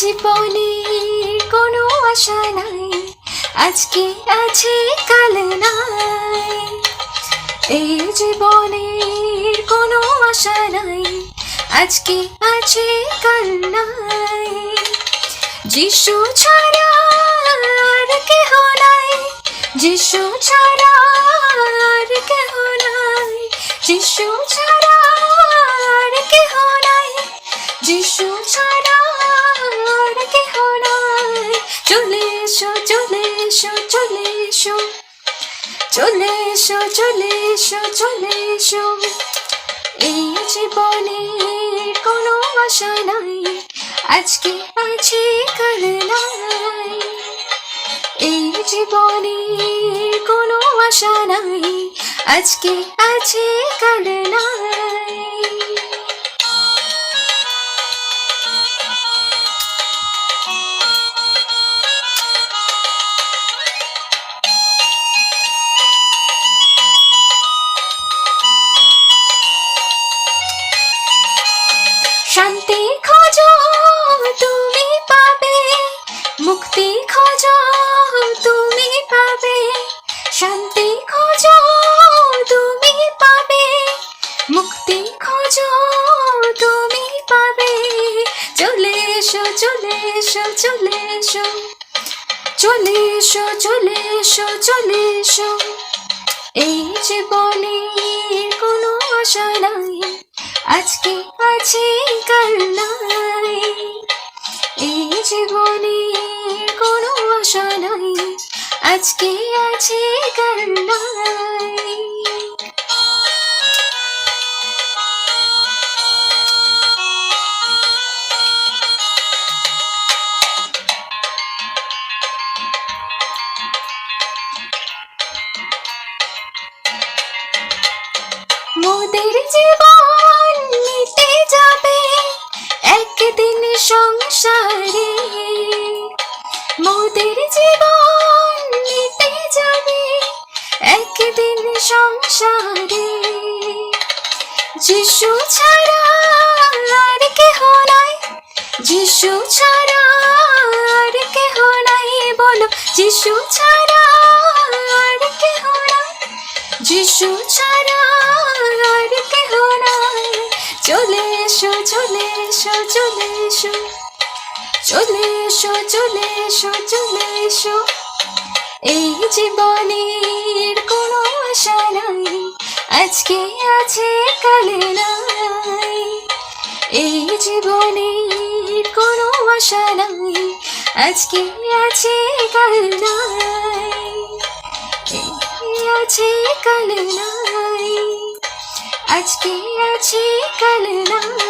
জীবনের কোনো আশা নাই। আজকে আছে কাল নাই। এই জীবনের কোনো আশা নাই। আজকে আছে কাল নাই। যিশু ছাড়া আর কেহ নাই। যিশু ছাড়া আর কেহ নাই। যিশু ছাড়া আর কেহ নাই। যিশু এসো চলে এসো চলে এসো চলে এসো চলে এসো এই জীবনের কোনো আশা নাই। আজকে আছে কাল নাই। এই জীবনের কোনো আশা নাই। আজকে আছে কাল নাই। শান্তি খোঁজো, তুমি পাবে। মুক্তি খোঁজো, তুমি পাবে। শান্তি খোঁজো, তুমি পাবে। মুক্তি খোঁজো, তুমি পাবে। চলে এসো চলে এসো চলে এসো। চলে এসো চলে এসো চলে এসো। এই জীবনের কোনো আশা নাই। আজকে আছে কাল নাই। এই জীবনে কোনো আশা নাই। আজকে আছে কাল নাই। মোদের জীবন মোদের জীবন মিটে যাবে একদিন সংসারে। যিশু ছাড়া আর কেহ নাই, যিশু ছাড়া আর কেহ নাই, বলো যিশু ছাড়া আর কেহ নাই, যিশু ছাড়া আর কেহ নাই। চলে এসো চলে এসো চলে এসো। চলে এসো চলে এসো চলে এসো। এই জীবনের কোনো আশা নাই, আজকে আছে, কালে নাই। এই জীবনের কোনো আশা নাই, আজকে আছে, কাল নাই। আছে, কাল নাই। আজকে আছে, কাল নাই।